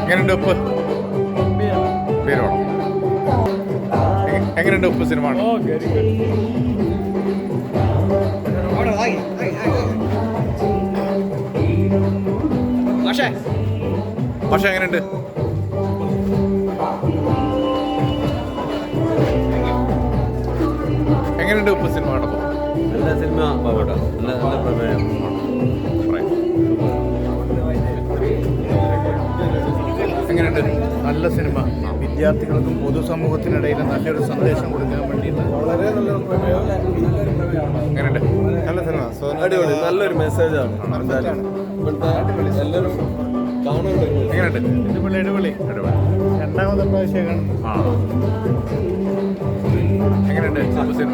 എങ്ങനെയുണ്ട് ഉപ്പ്? പേര് വേണം എങ്ങ- എങ്ങനെയുണ്ട് ഉപ്പ് സിനിമ പക്ഷെ എങ്ങനെയുണ്ട് എങ്ങനെയുണ്ട് ഉപ്പ് സിനിമ കണ്ടപ്പോൾ നല്ല സിനിമ പാവട്ട നല്ല നല്ല പ്രമേയം. എങ്ങനെയുണ്ട് നല്ല സിനിമ. വിദ്യാർത്ഥികൾക്കും പൊതുസമൂഹത്തിനിടയിൽ നല്ലൊരു സന്ദേശം കൊടുക്കാൻ വേണ്ടിയിട്ട്. വളരെ നല്ലൊരു എങ്ങനെയുണ്ട് നല്ല സിനിമ. അടിപൊളി. നല്ലൊരു മെസ്സേജാണ്. എല്ലാവരും കാണുന്നുണ്ട്. എങ്ങനെയുണ്ട് അടിപൊളി അടിപൊളി. അടിപൊളി. രണ്ടാമത്തെ പ്രാവശ്യം ആ. എങ്ങനെയുണ്ട് സിനിമ.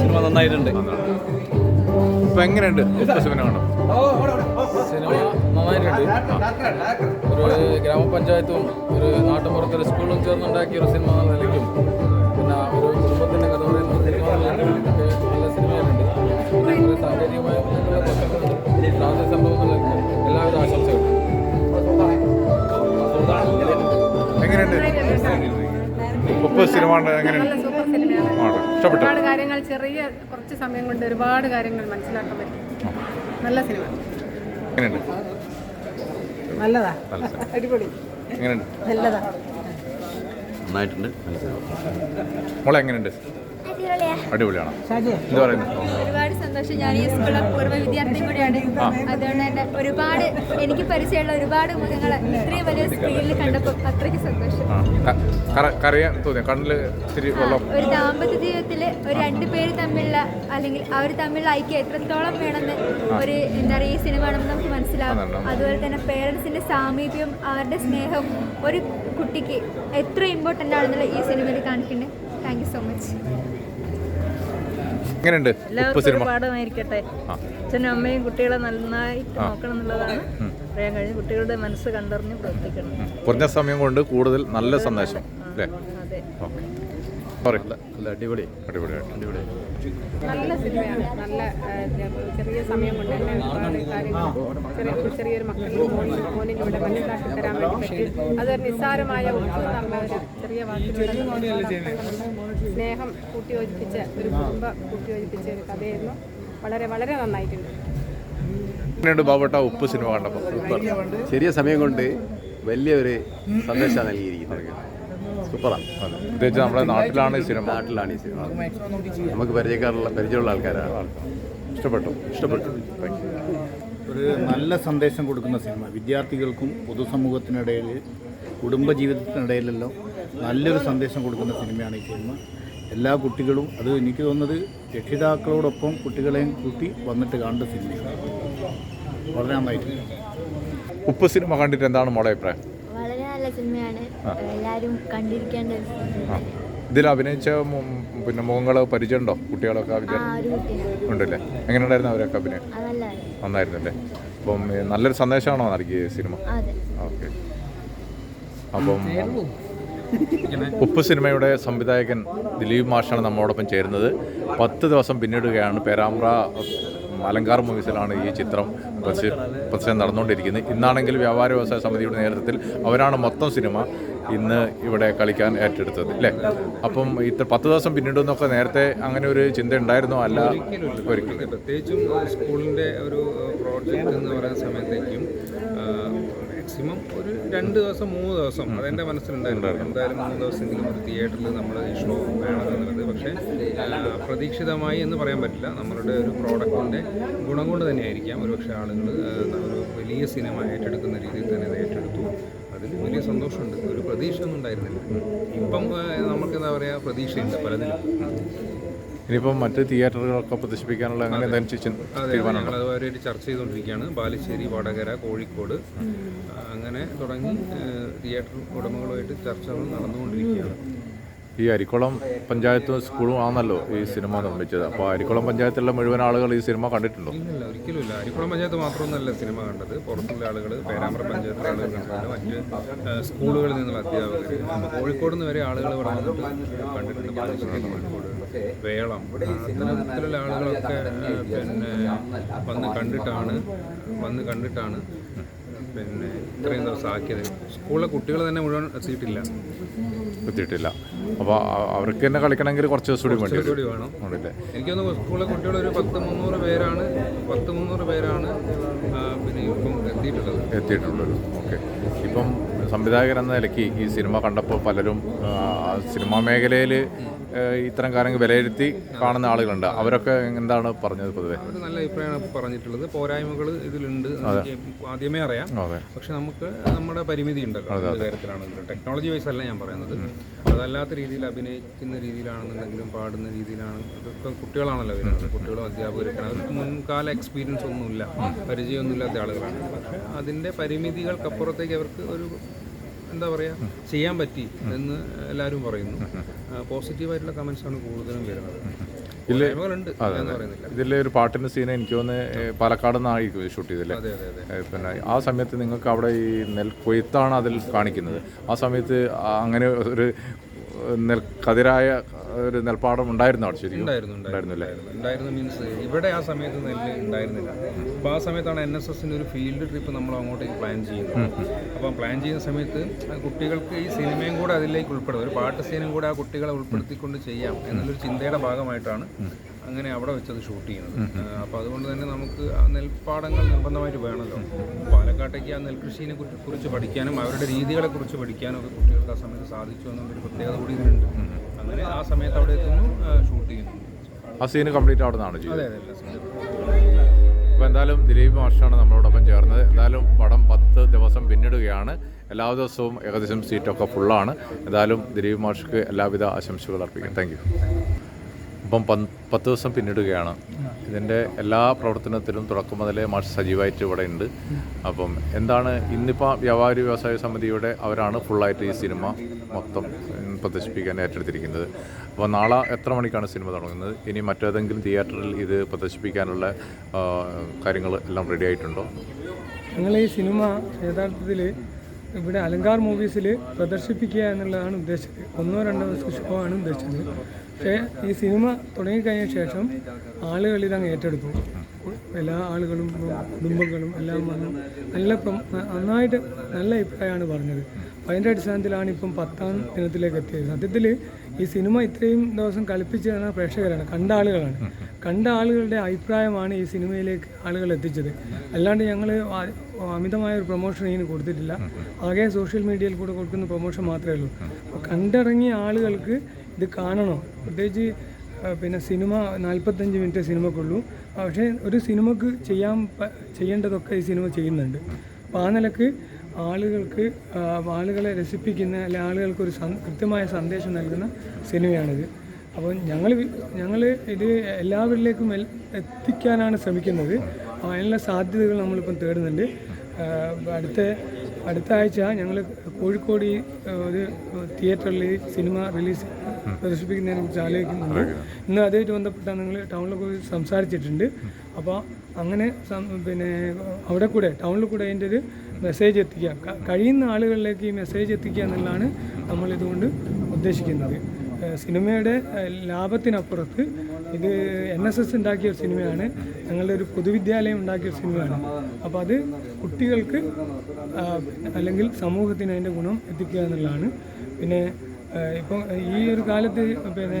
സിനിമ നന്നായിട്ടുണ്ട്. ഇപ്പൊ എങ്ങനെയുണ്ട്? സിനിമ കാണും? നന്നായിട്ടുണ്ട് ഒരു ഗ്രാമപഞ്ചായത്തും ഒരു നാട്ടുമ്പുറത്തൊരു സ്കൂളും ചേർന്നുണ്ടാക്കിയ ഒരു സിനിമ എന്ന നിലയ്ക്കും പിന്നെ ഒരു കുടുംബത്തിന്റെ കഥ പറയുന്ന സിനിമ നല്ല സിനിമയിലുണ്ട് പിന്നെ കുറേ സാങ്കേതികമായ നല്ല പ്രശ്നങ്ങളുണ്ട് സംഭവം എല്ലാവിധ ആശംസകളും. ഒരുപാട് കാര്യങ്ങൾ ചെറിയ കുറച്ച് സമയം കൊണ്ട് ഒരുപാട് കാര്യങ്ങൾ മനസ്സിലാക്കാൻ പറ്റും. നല്ല സിനിമ. എങ്ങനെയുണ്ട്? നല്ലതാ. നല്ല സിനിമ അടിപൊളി. എങ്ങനെയുണ്ട്? നല്ലതാ. നന്നായിട്ടുണ്ട്. മോളെ എങ്ങനെയുണ്ട്? അടിപൊളിയാണോ. എന്താ പറയുന്നു? ഒരുപാട് സന്തോഷം. ഞാൻ ഈ സ്കൂളിലെ പൂർവ വിദ്യാർത്ഥി കൂടിയാണ്. അതുകൊണ്ട് തന്നെ ഒരുപാട് എനിക്ക് പരിചയമുള്ള ഒരുപാട് മുഖങ്ങളെ ഇത്രയും വലിയ സ്ക്രീനിൽ കണ്ടപ്പോൾ അത്രയ്ക്ക് സന്തോഷം. ആ. ക- കര- കരയാൻ തോന്നിയ? കണ്ണിൽ ഇത്തിരി വെള്ളം. ഒരു ദാമ്പത്യ ജീവിതത്തിൽ ഒരു രണ്ട് പേര് തമ്മിലുള്ള അല്ലെങ്കിൽ അവർ തമ്മിലുള്ള ഐക്യം എത്രത്തോളം വേണമെന്ന് ഒരു എന്താ പറയുക ഈ സിനിമ ആണെന്ന് നമുക്ക് മനസ്സിലാവും. അതുപോലെ തന്നെ പേരൻസിന്റെ സാമീപ്യം അവരുടെ സ്നേഹം ഒരു കുട്ടിക്ക് എത്ര ഇമ്പോർട്ടന്റ് ആണെന്നുള്ള ഈ സിനിമയിൽ കാണിക്കുന്നുണ്ട്. താങ്ക് യു സോ മച്ച് എങ്ങനെയുണ്ട് ഉപ്പ് സിനിമ? അച്ഛനും അമ്മയും കുട്ടികളെ നന്നായിട്ട് നോക്കണം എന്നുള്ളതാണ്. പറയാൻ കഴിഞ്ഞ കുട്ടികളുടെ മനസ്സ് കണ്ടറിഞ്ഞ് പ്രവർത്തിക്കണം. കുറഞ്ഞ സമയം കൊണ്ട് കൂടുതൽ നല്ല സന്ദേശം. അല്ലേ? അടിപൊളി. അടിപൊളിയായിട്ട്. അടിപൊളി നല്ല സിനിമയാണ്. നല്ല ചെറിയ സമയം കൊണ്ട് തന്നെ ഒരുപാട് കാര്യങ്ങൾ ചെറിയ ചെറിയൊരു മക്കളിൽ മോനിൽ ഇവിടെ മനസ്സിലാക്കി തരാൻ വേണ്ടി പറ്റി. അതൊരു നിസ്സാരമായ ഉപ്പ് എന്നുള്ള ഒരു ചെറിയ വാക്കിലൂടെ സ്നേഹം കൂട്ടിയോജിപ്പിച്ച ഒരു കുടുംബ കൂട്ടിയോജിപ്പിച്ച ഒരു കഥയായിരുന്നു. വളരെ വളരെ നന്നായിട്ടുണ്ട്. ബാബട്ട ഉപ്പ് സിനിമ കണ്ടപ്പോൾ. ചെറിയ സമയം കൊണ്ട് വലിയൊരു സന്ദേശം നൽകിയിരിക്കുന്നത് സൂപ്പറാണ്. അതെ. പ്രത്യേകിച്ച് നമ്മുടെ നാട്ടിലാണ് ഈ സിനിമ. നാട്ടിലാണ് ഈ സിനിമ. നമുക്ക് പരിചയക്കാരുള്ള പരിചയമുള്ള ആൾക്കാരാണ്. ഇഷ്ടപ്പെട്ടു. ഇഷ്ടപ്പെട്ടു. ഒരു നല്ല സന്ദേശം കൊടുക്കുന്ന സിനിമ. വിദ്യാർത്ഥികൾക്കും പൊതുസമൂഹത്തിനിടയിൽ കുടുംബജീവിതത്തിനിടയിലെല്ലാം നല്ലൊരു സന്ദേശം കൊടുക്കുന്ന സിനിമയാണ് ഈ സിനിമ. എല്ലാ കുട്ടികളും അത് എനിക്ക് തോന്നുന്നത് രക്ഷിതാക്കളോടൊപ്പം കുട്ടികളെയും കൂട്ടി വന്നിട്ട് കാണേണ്ട സിനിമയാണ്. വളരെ നന്നായിട്ട് ഉപ്പ് സിനിമ കണ്ടിട്ട് എന്താണ് മോളെ അഭിപ്രായം? സിനിമയാണ്. എല്ലാവരും കണ്ടിരിക്കേണ്ട ഇതിൽ അഭിനയിച്ച പിന്നെ മുഖങ്ങൾ പരിചയമുണ്ടോ? കുട്ടികളൊക്കെ ഉണ്ടല്ലേ? എങ്ങനെയുണ്ടായിരുന്നു അവരൊക്കെ അഭിനയം? നന്നായിരുന്നല്ലേ? അപ്പം നല്ലൊരു സന്ദേശമാണോ നൽകിയ സിനിമ? അതെ. ഓക്കെ. അപ്പം ഉപ്പ് സിനിമയുടെ സംവിധായകൻ ദിലീപ് മാഷാണ് നമ്മോടൊപ്പം ചേരുന്നത്. പത്ത് ദിവസം പിന്നിടുകയാണ്. പേരാമ്പ്ര അലങ്കാർ മൂവീസിലാണ് ഈ ചിത്രം പ്രദർശി- പ്രദർശനം നടന്നുകൊണ്ടിരിക്കുന്നത്. ഇന്നാണെങ്കിൽ വ്യാപാര വ്യവസായ സമിതിയുടെ നേതൃത്വത്തിൽ അവരാണ് മൊത്തം സിനിമ ഇന്ന് ഇവിടെ കളിക്കാൻ ഏറ്റെടുത്തത് അല്ലേ? അപ്പം ഇത്ര പത്ത് ദിവസം പിന്നിടുന്നൊക്കെ നേരത്തെ അങ്ങനെ ഒരു ചിന്ത ഉണ്ടായിരുന്നോ? അല്ല ഒരിക്കലും. പ്രത്യേകിച്ചും സ്കൂളിന്റെ ഒരു പ്രോജക്റ്റ് എന്ന് പറയുന്ന സമയത്തേക്കും മാക്സിമം ഒരു രണ്ട് ദിവസം മൂന്ന് ദിവസം. അതെന്റെ മനസ്സിലുണ്ടായിരുന്നു. എന്തായാലും മൂന്ന് ദിവസമെങ്കിലും ഒരു തിയേറ്ററിൽ നമ്മൾ ഈ ഷോ വേണമെന്നുള്ളത്. പക്ഷേ പ്രതീക്ഷിതമായി അപ്രതീക്ഷിതമായി എന്ന് പറയാൻ പറ്റില്ല. നമ്മളുടെ ഒരു പ്രോഡക്റ്റിന്റെ ഗുണം കൊണ്ട് തന്നെയായിരിക്കാം. ഒരുപക്ഷെ ആളുകൾ ഒരു വലിയ സിനിമ ഏറ്റെടുക്കുന്ന രീതിയിൽ തന്നെ അത് ഏറ്റെടുത്തു. അതിൽ വലിയ സന്തോഷമുണ്ട്. ഒരു പ്രതീക്ഷ ഒന്നും ഉണ്ടായിരുന്നില്ല ഇപ്പം നമുക്ക് എന്താ പറയുക പ്രതീക്ഷയുണ്ട് പലതിലും. ഇനിയിപ്പം മറ്റ് തിയേറ്ററുകളൊക്കെ പ്രദർശിപ്പിക്കാനുള്ള അങ്ങനെ എന്തെങ്കിലും തീരുമാനമുണ്ടോ? അതുവരെയായിട്ട് ചർച്ച ചെയ്തുകൊണ്ടിരിക്കുകയാണ് ബാലുശ്ശേരി വടകര കോഴിക്കോട്. അങ്ങനെ തുടങ്ങി തിയേറ്റർ ഉടമകളുമായിട്ട് ചർച്ചകൾ നടന്നുകൊണ്ടിരിക്കുകയാണ്. ഈ അരിക്കുളം പഞ്ചായത്ത് സ്കൂളും ആണല്ലോ ഈ സിനിമ നിർമ്മിച്ചത്. അപ്പോൾ അരിക്കുളം പഞ്ചായത്തിലുള്ള മുഴുവൻ ആളുകൾ ഈ സിനിമ കണ്ടിട്ടുണ്ടോ? ഇല്ല ഒരിക്കലും ഇല്ല. അരിക്കുളം പഞ്ചായത്ത് മാത്രമൊന്നുമല്ല സിനിമ കണ്ടത്. പുറത്തുള്ള ആളുകൾ പേരാമ്പ്ര പഞ്ചായത്തിലെ ആളുകൾ കണ്ടിട്ടുണ്ട്. മറ്റ് സ്കൂളുകളിൽ നിന്നുള്ള അധ്യാപകർ കോഴിക്കോട് നിന്ന് വരെ ആളുകൾ ഇവിടെ വന്നിട്ട് കണ്ടിട്ടുണ്ട്. ബാലുശ്ശേരി കോഴിക്കോട്. വേളം. അത്തരത്തിലുള്ള ആളുകളൊക്കെ പിന്നെ വന്ന് കണ്ടിട്ടാണ് വന്ന് കണ്ടിട്ടാണ് പിന്നെ ഇത്രയും ദിവസം ആക്കിയത്. സ്കൂളിലെ കുട്ടികൾ തന്നെ മുഴുവൻ എത്തിയിട്ടില്ല. എത്തിയിട്ടില്ല. അപ്പോൾ അവർക്ക് തന്നെ കളിക്കണമെങ്കിൽ കുറച്ച് ദിവസം കൂടി വേണ്ടി കൂടി വേണം. ഉണ്ടല്ലേ എനിക്ക് തോന്നുന്നു സ്കൂളിലെ കുട്ടികൾ ഒരു പത്ത് മുന്നൂറ് പേരാണ് പത്ത് മുന്നൂറ് പേരാണ് പിന്നെ ഇപ്പം എത്തിയിട്ടുള്ളത്. എത്തിയിട്ടുള്ളത്. ഓക്കെ. ഇപ്പം സംവിധായകൻ എന്ന നിലയ്ക്ക് ഈ സിനിമ കണ്ടപ്പോൾ പലരും സിനിമാ മേഖലയിൽ ഇത്തരം കാര്യങ്ങൾ വിലയിരുത്തി കാണുന്ന ആളുകളുണ്ട്. അവരൊക്കെ എന്താണ് പറഞ്ഞത് പൊതുവെ? അവർ നല്ല അഭിപ്രായമാണ് പറഞ്ഞിട്ടുള്ളത്. പോരായ്മകൾ ഇതിലുണ്ട് ആദ്യമേ അറിയാം. പക്ഷെ നമുക്ക് നമ്മുടെ പരിമിതി ഉണ്ടല്ലോ കാര്യത്തിലാണെങ്കിലും ടെക്നോളജി വൈസ് അല്ല ഞാൻ പറയുന്നത്. അതല്ലാത്ത രീതിയിൽ അഭിനയിക്കുന്ന രീതിയിലാണെന്നുണ്ടെങ്കിലും പാടുന്ന രീതിയിലാണ് ഇതൊക്കെ കുട്ടികളാണല്ലോ വരുന്നത്. കുട്ടികളും അധ്യാപകരൊക്കെ അവർക്ക് മുൻകാല എക്സ്പീരിയൻസ് ഒന്നുമില്ല. പരിചയമൊന്നുമില്ലാത്ത ആളുകളാണ്. പക്ഷെ അതിന്റെ പരിമിതികൾക്കപ്പുറത്തേക്ക് അവർക്ക് ഒരു എന്താ പറയുക ചെയ്യാൻ പറ്റി എന്ന് എല്ലാവരും പറയുന്നു. പോസിറ്റീവായിട്ടുള്ള കമൻസ് ആണ് കൂടുതലും വരുന്നത്. ഇതിലെ ഒരു പാട്ടിന്റെ സീൻ എനിക്ക് തോന്നുന്നു പാലക്കാട് നിന്നായിരിക്കും ഷൂട്ട് ചെയ്തില്ലേ? പിന്നെ ആ സമയത്ത് നിങ്ങൾക്ക് അവിടെ ഈ നെൽ കൊയ്ത്താണ് അതിൽ കാണിക്കുന്നത്. ആ സമയത്ത് അങ്ങനെ ഒരു നെൽക്കതിരായ ഒരു നെൽപ്പാടം ഉണ്ടായിരുന്നു അവിടെ ശരിക്കും? ഉണ്ടായിരുന്നു ഉണ്ടായിരുന്നു. ഉണ്ടായിരുന്നു ഉണ്ടായിരുന്നു മീൻസ് ഇവിടെ ആ സമയത്ത് നെല്ല് ഉണ്ടായിരുന്നില്ല. അപ്പോൾ ആ സമയത്താണ് എൻ എസ് എസിന്റെ ഒരു ഫീൽഡ് ട്രിപ്പ് നമ്മൾ അങ്ങോട്ടേക്ക് പ്ലാൻ ചെയ്യുന്നത് അപ്പോൾ പ്ലാൻ ചെയ്യുന്ന സമയത്ത് കുട്ടികൾക്ക് ഈ സിനിമയും കൂടെ അതിലേക്ക് ഉൾപ്പെടും. ഒരു പാട്ട് സീനും കൂടെ ആ കുട്ടികളെ ഉൾപ്പെടുത്തിക്കൊണ്ട് ചെയ്യാം എന്നുള്ളൊരു ചിന്തയുടെ ഭാഗമായിട്ടാണ് അങ്ങനെ അവിടെ വെച്ചത് ഷൂട്ട് ചെയ്യുന്നത്. അപ്പോൾ അതുകൊണ്ട് തന്നെ നമുക്ക് ആ നെൽപ്പാടങ്ങൾ നിർബന്ധമായിട്ട് വേണമല്ലോ. പാലക്കാട്ടേക്ക് ആ നെൽകൃഷിനെ കുറിച്ച് കുറിച്ച് പഠിക്കാനും അവരുടെ രീതികളെ കുറിച്ച് പഠിക്കാനും ഒക്കെ കുട്ടികൾക്ക് ആ സമയത്ത് സാധിച്ചു എന്നുള്ളൊരു പ്രത്യേകത കൂടി ഇതിനുണ്ട്. അങ്ങനെ ആ സമയത്ത് അവിടെ എത്തുന്നു ഷൂട്ട് ചെയ്യുന്നു. ആ സീന് കംപ്ലീറ്റ് അവിടെ നിന്നാണ് അതെ അതെ അപ്പോൾ എന്തായാലും ദിലീപ് മാഷാണ് നമ്മളോടൊപ്പം ചേർന്നത്. എന്തായാലും പടം പത്ത് ദിവസം പിന്നിടുകയാണ്. എല്ലാ ദിവസവും ഏകദേശം സീറ്റൊക്കെ ഫുള്ളാണ് എന്തായാലും ദിലീപ് മാഷ്ക്ക് എല്ലാവിധ ആശംസകൾ അർപ്പിക്കും. താങ്ക് പന്ത് പത്ത് ദിവസം പിന്നിടുകയാണ്. ഇതിന്റെ എല്ലാ പ്രവർത്തനത്തിലും തുടക്കം മുതലേ മാഷ് സജീവമായിട്ട് ഇവിടെ ഉണ്ട്. അപ്പം എന്താണ് ഇന്നിപ്പോൾ വ്യാപാരി വ്യവസായ സമിതിയുടെ അവരാണ് ഫുള്ളായിട്ട് ഈ സിനിമ മൊത്തം പ്രദർശിപ്പിക്കാൻ ഏറ്റെടുത്തിരിക്കുന്നത്. അപ്പോൾ നാളെ എത്ര മണിക്കാണ് സിനിമ തുടങ്ങുന്നത്? ഇനി മറ്റേതെങ്കിലും തിയേറ്ററിൽ ഇത് പ്രദർശിപ്പിക്കാനുള്ള കാര്യങ്ങൾ എല്ലാം റെഡി ആയിട്ടുണ്ടോ? ഞങ്ങൾ ഈ സിനിമ യഥാർത്ഥത്തിൽ ഇവിടെ അലങ്കാർ മൂവീസിൽ പ്രദർശിപ്പിക്കുക എന്നുള്ളതാണ് ഉദ്ദേശിച്ചത്. ഒന്നോ രണ്ടോ ദിവസം ഷോ ആണ് ഉദ്ദേശിച്ചത്. പക്ഷേ ഈ സിനിമ തുടങ്ങിക്കഴിഞ്ഞ ശേഷം ആളുകൾ ഇതങ്ങ് ഏറ്റെടുത്തു. എല്ലാ ആളുകളും കുടുംബങ്ങളും എല്ലാം വന്നു നല്ല നന്നായിട്ട് നല്ല അഭിപ്രായമാണ് പറഞ്ഞത്. അപ്പം അതിന്റെ അടിസ്ഥാനത്തിലാണ് ഇപ്പം പത്താം ദിനത്തിലേക്ക് എത്തിയത്. സത്യത്തിൽ ഈ സിനിമ ഇത്രയും ദിവസം കളിപ്പിച്ച് തന്ന പ്രേക്ഷകരാണ് കണ്ട ആളുകളാണ്. കണ്ട ആളുകളുടെ അഭിപ്രായമാണ് ഈ സിനിമയിലേക്ക് ആളുകൾ എത്തിച്ചത്. അല്ലാണ്ട് ഞങ്ങൾ അമിതമായ ഒരു പ്രൊമോഷൻ ഇതിന് കൊടുത്തിട്ടില്ല. ആകെ സോഷ്യൽ മീഡിയയിൽ കൂടെ കൊടുക്കുന്ന പ്രൊമോഷൻ മാത്രമേ ഉള്ളൂ. കണ്ടിറങ്ങിയ ആളുകൾക്ക് ഇത് കാണണോ? പ്രത്യേകിച്ച് പിന്നെ സിനിമ നാൽപ്പത്തഞ്ച് മിനിറ്റ് സിനിമക്കുള്ളൂ. പക്ഷേ ഒരു സിനിമക്ക് ചെയ്യാൻ ചെയ്യേണ്ടതൊക്കെ ഈ സിനിമ ചെയ്യുന്നുണ്ട്. അപ്പോൾ ആ നിലയ്ക്ക് ആളുകൾക്ക് ആളുകളെ രസിപ്പിക്കുന്ന അല്ലെ ആളുകൾക്ക് ഒരു കൃത്യമായ സന്ദേശം നൽകുന്ന സിനിമയാണിത്. അപ്പോൾ ഞങ്ങൾ ഞങ്ങൾ ഇത് എല്ലാവരിലേക്കും എത്തിക്കാനാണ് ശ്രമിക്കുന്നത്. അതിനുള്ള സാധ്യതകൾ നമ്മളിപ്പം തേടുന്നുണ്ട്. അടുത്ത അടുത്ത ആഴ്ച ഞങ്ങൾ കോഴിക്കോട് ഒരു തിയേറ്ററിൽ സിനിമ റിലീസ് പ്രദർശിപ്പിക്കുന്നതിനെ കുറിച്ച് ആലോചിക്കുന്നുണ്ട്. ഇന്ന് അതുമായിട്ട് ബന്ധപ്പെട്ട നിങ്ങൾ ടൗണിൽ പോയി സംസാരിച്ചിട്ടുണ്ട്. അപ്പോൾ അങ്ങനെ പിന്നെ അവിടെ കൂടെ ടൗണിൽ കൂടെ അതിന്റെ ഒരു മെസ്സേജ് എത്തിക്കുക. കഴിയുന്ന ആളുകളിലേക്ക് ഈ മെസ്സേജ് എത്തിക്കുക എന്നുള്ളതാണ് നമ്മളിതുകൊണ്ട് ഉദ്ദേശിക്കുന്നത്. സിനിമയുടെ ലാഭത്തിനപ്പുറത്ത് ഇത് എൻ എസ് എസ് ഉണ്ടാക്കിയ ഒരു സിനിമയാണ്. ഞങ്ങളുടെ ഒരു പൊതുവിദ്യാലയം ഉണ്ടാക്കിയ ഒരു സിനിമയാണ്. അപ്പോൾ അത് കുട്ടികൾക്ക് അല്ലെങ്കിൽ സമൂഹത്തിന് അതിന്റെ ഗുണം എത്തിക്കുക എന്നുള്ളതാണ്. പിന്നെ ഇപ്പം ഈ ഒരു കാലത്ത് പിന്നെ